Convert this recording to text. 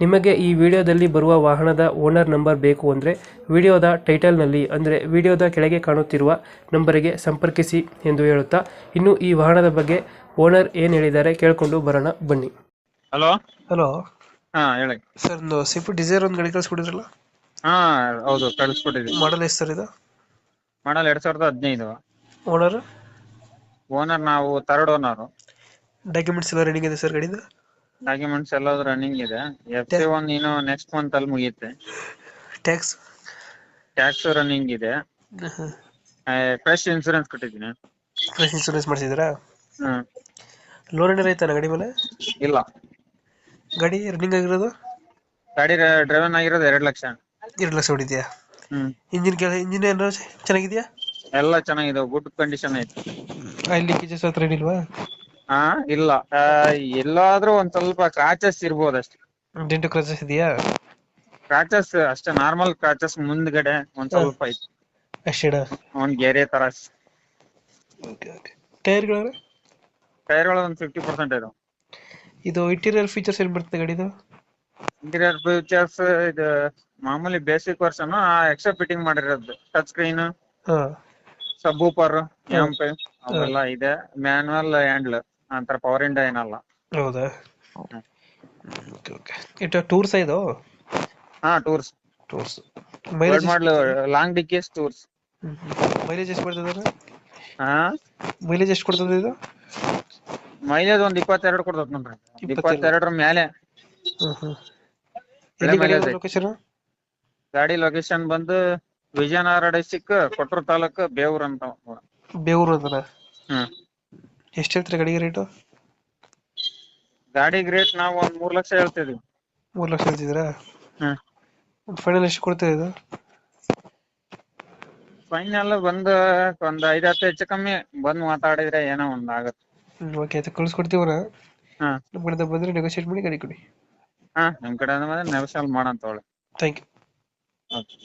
ನಿಮಗೆ ಈ ವಿಡಿಯೋದಲ್ಲಿ ಬರುವ ವಾಹನದ ಓನರ್ ನಂಬರ್ ಬೇಕು ಅಂದರೆ ವಿಡಿಯೋದ ಟೈಟಲ್ನಲ್ಲಿ ಅಂದರೆ ವಿಡಿಯೋದ ಕೆಳಗೆ ಕಾಣುತ್ತಿರುವ ನಂಬರಿಗೆ ಸಂಪರ್ಕಿಸಿ ಎಂದು ಹೇಳುತ್ತಾ ಇನ್ನು ಈ ವಾಹನದ ಬಗ್ಗೆ ಓನರ್ ಏನು ಹೇಳಿದ್ದಾರೆ ಕೇಳಿಕೊಂಡು ಬರೋಣ ಬನ್ನಿ. ಹಲೋ? ಹಲೋ? ಹಾ ಹೇಳಿ. ಸರ್ ಒಂದು ಸ್ವಿಫ್ಟ್ ಡಿಸೈರ್ ಒಂದು ಗಾಡಿ ಕಳಿಸ್ಕೊಡಿದ್ರಲ್ಲ ಹಾ ಹೌದು ಕಳಿಸ್ಕೊಟ್ಟಿದ್ವಿ ಮಾಡಲ್ ಎಷ್ಟು ಸರ್ ಇದು? ಮಾಡಲ್ ಎರಡ್ ಸಾವಿರದ ಹದಿನೈದು. ಓನರ್ ಓನರ್ ನಾವು ಥರ್ಡ್ ಓನರ್ ಡಾಕ್ಯುಮೆಂಟ್ಸ್ ಎಲ್ಲ ರೆಡಿ ಇದೆ ಸರ್ ಗಾಡಿದು? ಡಾಕ್ಯುಮೆಂಟ್ಸ್ ಎಲ್ಲ ರನ್ನಿಂಗ್ ಇದೆ. ಎಫ್ ಸಿ ಒನ್ ಇನ್ನು ನೆಕ್ಸ್ಟ್ ಮಂತ್ ಅಲ್ಲಿ ಮುಗಿಯುತ್ತೆ. ಟ್ಯಾಕ್ಸ್ ಟ್ಯಾಕ್ಸ್ ರನ್ನಿಂಗ್ ಇದೆ. ಫ್ರೆಶ್ ಇನ್ಸೂರೆನ್ಸ್ ಕಟ್ಟಿದ್ದೀನಿ. ಫ್ರೆಶ್ ಇನ್ಸೂರೆನ್ಸ್ ಮಾಡಿಸಿದ್ರಾ ಹ್ಮ್ ಲೋನ್ ಏನಾರ ಐತಾನ ಗಾಡಿ ಮೇಲೆ? ಇಲ್ಲ. ಗಾಡಿ ರನ್ನಿಂಗ್ ಆಗಿರೋದು? ಗಾಡಿ ಡ್ರೈವನ್ ಆಗಿರೋದು ಎರಡು ಲಕ್ಷ. ಎರಡು ಲಕ್ಷ ಹೊಡಿದ್ಯಾ ಹ್ಮ್. ಇಂಜಿನ್ ಕೆಲ ಇಂಜಿನ್ ಏನಾರ ಚೆನ್ನಾಗಿದೆಯಾ? ಎಲ್ಲ ಚೆನ್ನಾಗಿದೆ ಗುಡ್ ಕಂಡೀಷನ್ ಐತೆ. ಆಯಿಲ್ ಲೀಕೇಜಸ್ ಹತ್ರ ಏನಿಲ್ವಾ? ಹಾ ಇಲ್ಲ. ಆ, ಎಲ್ಲಾದ್ರೂ ಒಂದ್ ಸ್ವಲ್ಪ ಕ್ರಾಚಸ್ ಇರ್ಬೋದು ಅಷ್ಟೇ. ಡೆಂಟು ಕ್ರಚಸ್ ಇದೆಯಾ? ಕ್ರಾಚಸ್ ಅಷ್ಟೇ ನಾರ್ಮಲ್ ಕ್ರಾಚಸ್ ಮುಂದ್ಗಡೆ ಒಂದ್ ಸ್ವಲ್ಪ ಐತಿ. ಅಷ್ಟಿಡ ಒಂದ್ ಗೆರೆ ತರ ಓಕೆ ಓಕೆ. ಟೈರ್ಗಳು ಟೈರ್ಗಳು ಒಂದ್ ಫಿಫ್ಟಿ ಪರ್ಸೆಂಟ್ ಇದಾವೆ ಇದು ಇಂಟೀರಿಯರ್ ಫೀಚರ್ಸ್ ಏನು ಬರ್ತದೆ ಗಾಡಿದು? ಇಂಟೀರಿಯರ್ ಫೀಚರ್ಸ್ ಇದು ಮಾಮೂಲಿ ಬೇಸಿಕ್ ವರ್ಷನ್ ಎಕ್ಸ್ಟ್ರಾ ಫಿಟ್ಟಿಂಗ್ ಮಾಡಿರೋದು. ಟಚ್ ಸ್ಕ್ರೀನ್ ಹಾಂ. ಸಬ್ ಊಪರ್ ಎಂಪ್ ಅವೆಲ್ಲ ಇದೆ. ಮ್ಯಾನುವಲ್ ಹ್ಯಾಂಡ್ಲ್ ಅಂತರ ಪವರ್ ಇಂಡಿಯಾ ಏನಲ್ಲ. ಹೌದಾ? ಓಕೆ ಓಕೆ ಇಟ್ ಟೂರ್ಸ್ ಇದು? ಹಾ ಟೂರ್ಸ್ ಟೂರ್ಸ್ ಮೈಲೇಜ್ ಮಾಡ್ಲು ಲಾಂಗ್ ಡಿಕ್ಕೇಸ್ ಟೂರ್ಸ್ ಮೈಲೇಜ್ ಎಷ್ಟು ಬರ್ತದೆ ಹಾ? ಮೈಲೇಜ್ ಎಷ್ಟು ಕೊಡ್ತದೆ ಇದು? ಮೈಲೇಜ್ ಒಂದ್ ಇಪ್ಪತ್ತೆರಡು ಕೊಡ್ತದ ನೋಡ್ರಿ. ಇಪ್ಪತ್ತೆರಡು. ಇಪ್ಪತ್ತೆರಡರ ಮೇಲೆ ಲೊಕೇಶನ್ ಗಾಡಿ ಲೊಕೇಶನ್ ಬಂದು ವಿಜಯನಗರ ಡಿಸ್ಟಿಕ್ ಕೊಟ್ರ ತಾಲೂಕ್ ಬೇವೂರ್ ಅಂತ. ಬೇವೂರು ಅದರ ಹ್ಮ್. ಎಷ್ಟು ಹೇಳ್ತೀರಿ ಗಾಡಿಗೆ ರೇಟ್ ಗಾಡಿಗೆ ರೇಟ್ ನಾವು ಒಂದ್ ಮೂರ್ ಲಕ್ಷ ಹೇಳ್ತಿದ್ವಿ. ಮೂರ್ ಲಕ್ಷ ಹೇಳ್ತಿದ್ದೀರಾ? ಹ್ಮ್ ಫೈನಲ್ ಎಷ್ಟು ಕೊಡ್ತೀರಾ ಇದು? ಫೈನಲ್ ಬಂದ ಒಂದ್ ಐದ್ ಹತ್ತು ಹೆಚ್ಚು ಕಮ್ಮಿ ಬಂದ್ ಮಾತಾಡಿದ್ರೆ ಏನೋ ಒಂದ್ ಆಗತ್ತೆ. ಓಕೆ ಆಯ್ತು ಕೊಡ್ತೀವಿ ಹಾ. ನಮ್ಮ ಬಂದ್ರೆ ಬಂದರೆ ನೆಗೋಷಿಯೇಟ್ ಮಾಡಿ ಗಾಡಿ ಕೊಡಿ. ಹಾ ನಿಮ್ ಕಡೆ ಅಂದ್ರೆ ನೆಗೋಷಿಯಲ್ ಮಾಡಂತ ಒಳ್ಳೆ ಥ್ಯಾಂಕ್ ಯು ಓಕೆ